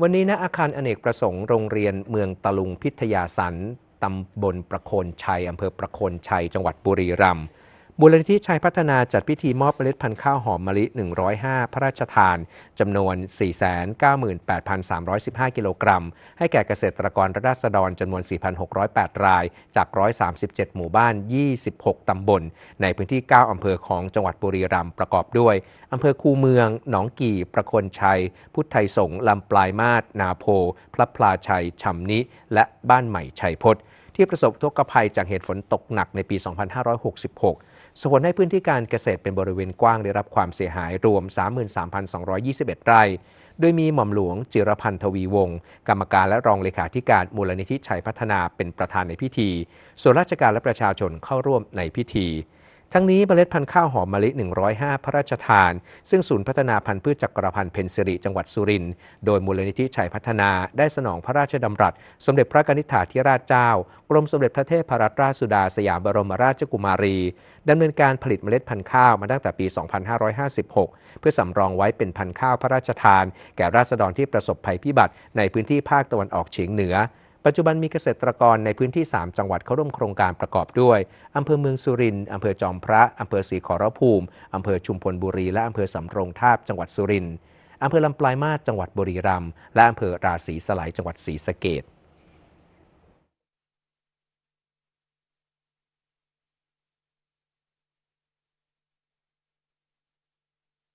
วันนี้ณอาคารอเนกประสงค์โรงเรียนเมืองตะลุงพิทยาสันตำบลประโคนชัยอำเภอประโคนชัย จังหวัดบุรีรัมย์ มูลนิธิชัยพัฒนาจัดพิธีมอบเมล็ดพันธุ์ข้าวหอมมะลิ 105 พระราชทาน จำนวน 498,315 กิโลกรัม ให้แก่เกษตรกรราษฎรจำนวน 4,608 ราย จาก 137 หมู่บ้าน 26 ตำบล ในพื้นที่ 9 อำเภอของจังหวัดบุรีรัมย์ประกอบด้วย อำเภอคูเมือง หนองกี่ ประคนชัย พุทธไทยสงลำปลายมาศนาโพ พระพลาชัยชำนิ และบ้านใหม่ชัยพจน์ที่ประสบทุกภัยจากเหตุฝนตกหนักในปี 2566 ส่วนให้พื้นที่การเกษตรเป็นบริเวณกว้างได้รับความเสียหายรวม 33,221 ไร่ โดยมีหม่อมหลวงจิรพันธ์ทวีวงศ์กรรมการและรองเลขาธิการมูลนิธิชัยพัฒนาเป็นประธานในพิธี ส่วนราชการและประชาชนเข้าร่วมในพิธี ทั้งนี้เมล็ดพันธุ์ข้าวหอมมะลิ 105 พระราชทาน ซึ่งศูนย์พัฒนาพันธุ์พืชจักรพันธ์เพนซิริจังหวัดสุรินทร์โดยมูลนิธิชัยพัฒนาได้สนองพระราชดำรัส สมเด็จพระนิธิถาธิราชเจ้ากรมสมเด็จพระเทพรัตนราชสุดาสยามบรมราชกุมารีดำเนินการผลิตเมล็ดพันธุ์ข้าวมาตั้งแต่ปี 2556 เพื่อสำรองไว้เป็นพันธุ์ข้าวพระราชทาน แก่ราษฎรที่ประสบภัยพิบัติในพื้นที่ภาคตะวันออกเฉียงเหนือ ปัจจุบันมีเกษตรกรในพื้นที่ 3 จังหวัดเข้าร่วมโครงการประกอบด้วย อำเภอเมืองสุรินทร์อำเภอจอมพระ อำเภอศรีขอรภูมิ อำเภอชุมพลบุรี และอำเภอสำโรงทาบจังหวัดสุรินทร์อำเภอลำปลายมาศจังหวัดบุรีรัมย์และอำเภอราศีสลายจังหวัดศรีสะเกษ